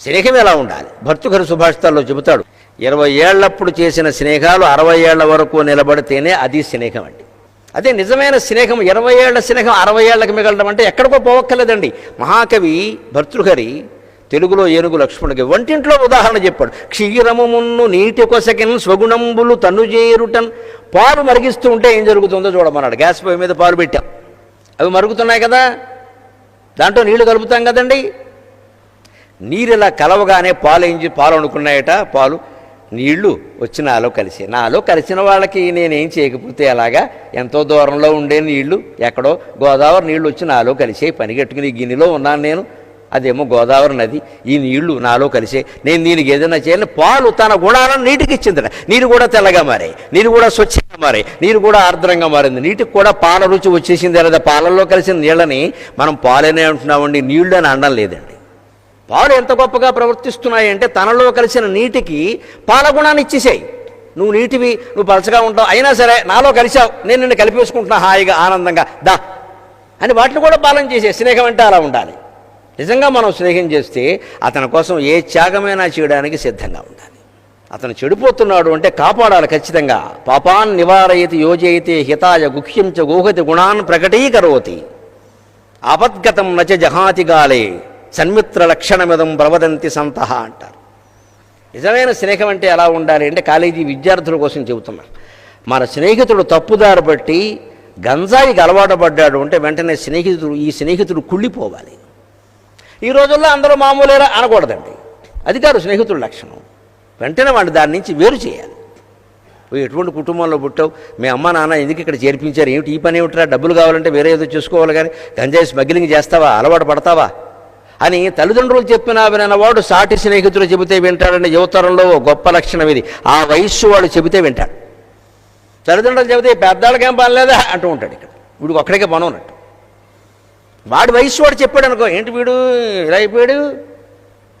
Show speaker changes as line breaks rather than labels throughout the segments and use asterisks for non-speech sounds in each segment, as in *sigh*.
స్నేహం ఎలా ఉండాలి? భర్తృహరి సుభాషితాల్లో చెబుతాడు ఇరవై ఏళ్ళప్పుడు చేసిన స్నేహాలు అరవై ఏళ్ళ వరకు నిలబడితేనే అది స్నేహం అండి. అదే నిజమైన స్నేహం ఇరవై ఏళ్ళ స్నేహం అరవై ఏళ్ళకు మిగలడం అంటే ఎక్కడికో పోవక్కర్లేదండి. మహాకవి భర్తృహరి తెలుగులో ఏనుగు లక్ష్మణుడికి వంటింట్లో ఉదాహరణ చెప్పాడు క్షీరము మున్ను నీటి కొసకిన్ స్వగుణంబులు తనుజేరుటన్ పాలు మరిగిస్తూ ఉంటే ఏం జరుగుతుందో చూడమన్నాడు. గ్యాస్ పొయ్యి మీద పాలు పెట్టాం. అవి మరుగుతున్నాయి కదా దాంట్లో నీళ్ళు కలుపుతాం కదండి. నీరు ఇలా కలవగానే పాలు ఏం పాలు అనుకున్నాయట? పాలు. నీళ్ళు వచ్చి నాలో కలిసి. నాలో కలిసిన వాళ్ళకి నేనేం చేయకపోతే అలాగా ఎంతో దూరంలో ఉండే నీళ్ళు ఎక్కడో గోదావరి నీళ్ళు వచ్చి నాలో కలిసే. పనిగట్టుకుని గిన్నెలో ఉన్నాను నేను. అదేమో గోదావరి నది. ఈ నీళ్ళు నాలో కలిసే. నేను దీనికి ఏదైనా చేయాలి. పాలు తన గుణాలను నీటికి ఇచ్చిందట. నీరు కూడా తెల్లగా మారాయి నీరు కూడా స్వచ్ఛంగా మారాయి నీరు కూడా ఆర్ద్రంగా మారింది. నీటికి కూడా పాల రుచి వచ్చేసింది. లేదా పాలల్లో కలిసిన నీళ్ళని మనం పాలనే అంటున్నామండి. నీళ్ళు అని అనడం లేదండి. పాలు ఎంత గొప్పగా ప్రవర్తిస్తున్నాయి అంటే తనలో కలిసిన నీటికి పాలగుణాన్ని ఇచ్చేసాయి. నువ్వు నీటివి నువ్వు పలచగా ఉంటావు. అయినా సరే నాలో కలిసావు నేను నిన్ను కలిపేసుకుంటున్నా హాయిగా ఆనందంగా. దా. అని వాటిని కూడా పాలన చేసే స్నేహం అంటే అలా ఉండాలి. నిజంగా మనం స్నేహం చేస్తే అతని కోసం ఏ త్యాగమైనా చేయడానికి సిద్ధంగా ఉండాలి. అతను చెడిపోతున్నాడు అంటే కాపాడాలి ఖచ్చితంగా. పాపాన్ నివారయతి యోజయితే హితాయ గుహ్యం చ గోహతి గుణాన్ ప్రకటీకరోతి. ఆపద్గతం నచ జహాతి గాలే సన్మిత్ర లక్షణమిదం ప్రవదంతి సంతహ అంటారు. నిజమైన స్నేహం అంటే ఎలా ఉండాలి అంటే కాలేజీ విద్యార్థుల కోసం చెబుతున్నారు. మన స్నేహితుడు తప్పుదారి బట్టి గంజాయికి అలవాటు పడ్డాడు అంటే వెంటనే స్నేహితుడు ఈ స్నేహితుడు కుళ్ళిపోవాలి. ఈ రోజుల్లో అందరూ మామూలేరా అనకూడదండి. అది కాదు స్నేహితుడు లక్షణం. వెంటనే వాడిని దాని నుంచి వేరు చేయాలి. ఎటువంటి కుటుంబంలో పుట్టావు? మీ అమ్మ నాన్న ఎందుకు ఇక్కడ చేర్పించారు? ఏమిటి? ఈ పని ఏమిట్రా? డబ్బులు కావాలంటే వేరే ఏదో చూసుకోవాలి కానీ గంజాయి స్మగ్లింగ్ చేస్తావా? అలవాటు పడతావా? అని తల్లిదండ్రులు చెప్పినా వినవాడు సాటి స్నేహితులు చెబితే వింటాడని యువతరంలో గొప్ప లక్షణం ఇది. ఆ వయస్సు వాడు చెబితే వింటాడు తల్లిదండ్రులు చెబితే పెద్దాళ్ళకేం పని లేదా? అంటూ ఉంటాడు ఇక్కడ. వీడికి ఒక్కడికే పని ఉన్నట్టు. వాడి వయస్సు వాడు చెప్పాడు అనుకో ఏంటి వీడు? ఇలా అయిపోయాడు?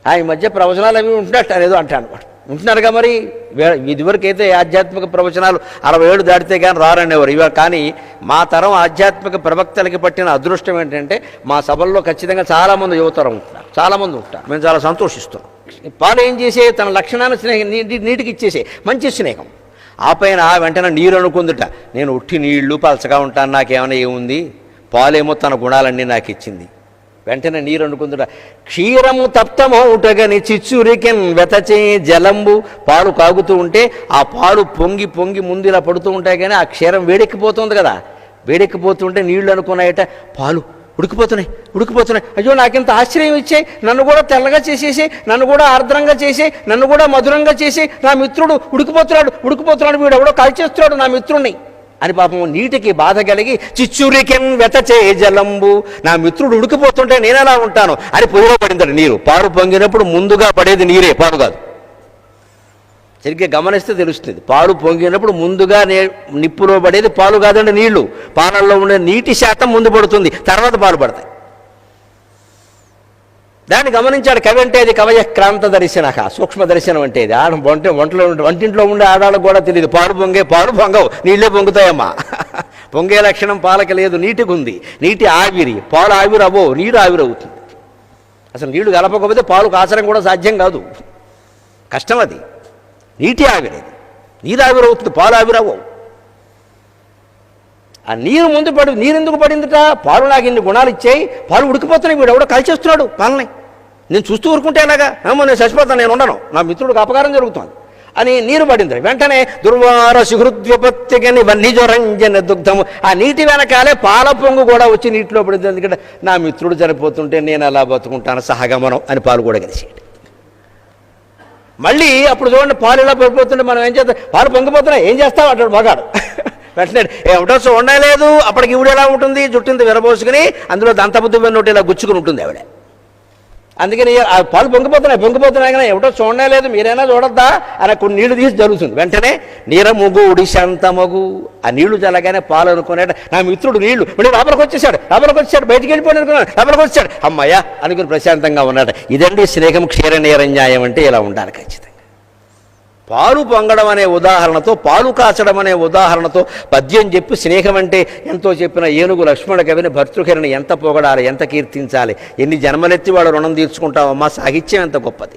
ఆ ఈ మధ్య ప్రవచనాలు అవి ఉంటున్నట్టు అనేదో అంటాడు వాడు. ఉంటున్నారుగా మరి? ఇదివరకైతే ఇదివరకు అయితే ఆధ్యాత్మిక ప్రవచనాలు అరవై ఏళ్ళు దాటితే కానీ రారనేవారు. ఇవాళ కానీ మా తరం ఆధ్యాత్మిక ప్రవక్తలకి పట్టిన అదృష్టం ఏంటంటే మా సభల్లో ఖచ్చితంగా చాలామంది యువతరం ఉంటున్నారు. చాలామంది ఉంటారు మేము చాలా సంతోషిస్తున్నాం. పాలు ఏం చేసే? తన లక్షణాన్ని స్నేహం నీటికి ఇచ్చేసే. మంచి స్నేహం. ఆ పైన వెంటనే నీరు అనుకుందుట. నేను ఉట్టి నీళ్ళు పలచగా ఉంటాను. నాకేమైనా ఏముంది? పాలేమో తన గుణాలన్నీ నాకు ఇచ్చింది. వెంటనే నీరు అనుకుందుట క్షీరము తప్తమౌటగని చిచ్చురికెన్ వెతచే జలంబు పాలు కాగుతూ ఉంటే ఆ పాలు పొంగి పొంగి ముందు ఇలా పడుతూ ఉంటాయి కానీ ఆ క్షీరం వేడెక్కిపోతుంది కదా. వేడెక్కిపోతుంటే నీళ్ళు అనుకున్నాయట పాలు ఉడికిపోతున్నాయి ఉడికిపోతున్నాయి. అయ్యో నాకింత ఆశ్చర్యం ఇచ్చాయి. నన్ను కూడా తెల్లగా చేసేసి నన్ను కూడా ఆర్ద్రంగా చేసి నన్ను కూడా మధురంగా చేసి నా మిత్రుడు ఉడికిపోతున్నాడు ఉడికిపోతున్నాడు వీడు ఎవడో కాల్చేస్తున్నాడు నా మిత్రుణ్ణి. అని పాపం నీటికి బాధ కలిగి చిచ్చురికెన్ వెతచే జలంబు. నా మిత్రుడు ఉడికిపోతుంటే నేను అలా ఉంటాను. అని పొయ్యిలో పడిందట నీరు. పారు పొంగినప్పుడు ముందుగా పడేది నీరే పాలు కాదు. సరిగ్గా గమనిస్తే తెలుస్తుంది. పాలు పొంగినప్పుడు ముందుగా నే నిప్పులో పడేది పాలు కాదండి నీళ్ళు. పాలల్లో ఉండే నీటి శాతం ముందు పడుతుంది. తర్వాత పాలు పడతాయి. దాన్ని గమనించాడు కవి అంటే అది కవయ క్రాంత దర్శన సూక్ష్మ దర్శనం అంటే ఇది. ఆడ వంట వంటలో ఉండే వంటింట్లో ఉండే ఆడాళ్ళకు కూడా తెలియదు పాడు పొంగే పాడు పొంగవు. నీళ్ళే పొంగుతాయమ్మా. *laughs* పొంగే లక్షణం పాలకి లేదు. నీటికి ఉంది. నీటి ఆవిరి. పాలు ఆవిరి అవ్వవు నీరు ఆవిరి అవుతుంది అసలు నీళ్ళు కలపకపోతే పాలు కాసరం కూడా సాధ్యం కాదు. కష్టం అది. నీటి ఆవిరి. నీరు ఆవిరి అవుతుంది పాలు ఆవిరి అవ్వవు ఆ నీరు ముందు పడు నీరు ఎందుకు పడిందిట? పాలు నాకు ఇన్ని గుణాలు ఇచ్చాయి. పాలు ఉడికిపోతున్నాయి వీడు ఎవడో కలిచేస్తున్నాడు పాలని నేను చూస్తూ ఊరుకుంటే ఎలాగా? ఏమో నేను చచ్చిపోతాను నేను ఉండను. నా మిత్రుడికి అపకారం జరుగుతుంది. అని నీరు పడింది వెంటనే దుర్వార సుహృద్వ్యపత్తికని వన్నిజరంజన దుగ్ధము. ఆ నీటి వెనకాలే పాల పొంగు కూడా వచ్చి నీటిలో పడింది. ఎందుకంటే నా మిత్రుడు చనిపోతుంటే నేను ఎలా బతుకుంటాను? సహగమనం అని పాలు కూడా కలిసేయండి మళ్ళీ అప్పుడు చూడండి పాలు ఇలా పడిపోతుంటే మనం ఏం చేస్తాం పాలు పొంగిపోతున్నాయి. ఏం చేస్తావు? అంటాడు మగాడు. వెంటనే ఏమిటో లేదు. అప్పటికి ఈవిడ ఎలా ఉంటుంది? జుట్టింత విరబోసుకుని అందులో దంతబుద్ధి నోటి ఇలా గుచ్చుకుని ఉంటుంది ఆవిడ. అందుకని ఆ పాలు పొంగిపోతున్నాయి పొంగిపోతున్నాయి కానీ ఏమిటో లేదు మీరైనా చూడొద్దా? అని కొన్ని నీళ్ళు తీసి జరుగుతుంది. వెంటనే నీరముగు శాంతమగు ఆ నీళ్ళు చల్లగానే పాలు అనుకునేట నా మిత్రుడు నీళ్ళు. మళ్ళీ లోపలికి వచ్చేసాడు లోపలికి వచ్చాడు బయటికి వెళ్ళిపోయి అనుకున్నాడు లోపలికి వచ్చాడు అమ్మయ్య అనుకుని ప్రశాంతంగా ఉన్నాడు ఇదండి స్నేహం క్షీర నీరన్యాయం అంటే ఇలా ఉండాలి ఖచ్చితంగా. పాలు పొంగడం అనే ఉదాహరణతో పాలు కాచడం అనే ఉదాహరణతో పద్యం చెప్పి స్నేహం అంటే ఎంతో చెప్పిన ఏనుగు లక్ష్మణ కవిని భర్తృహరిని ఎంత పొగడాలి ఎంత కీర్తించాలి ఎన్ని జన్మలెత్తి వాడు రుణం తీర్చుకుంటావమ్మా సాహిత్యం ఎంత గొప్పది.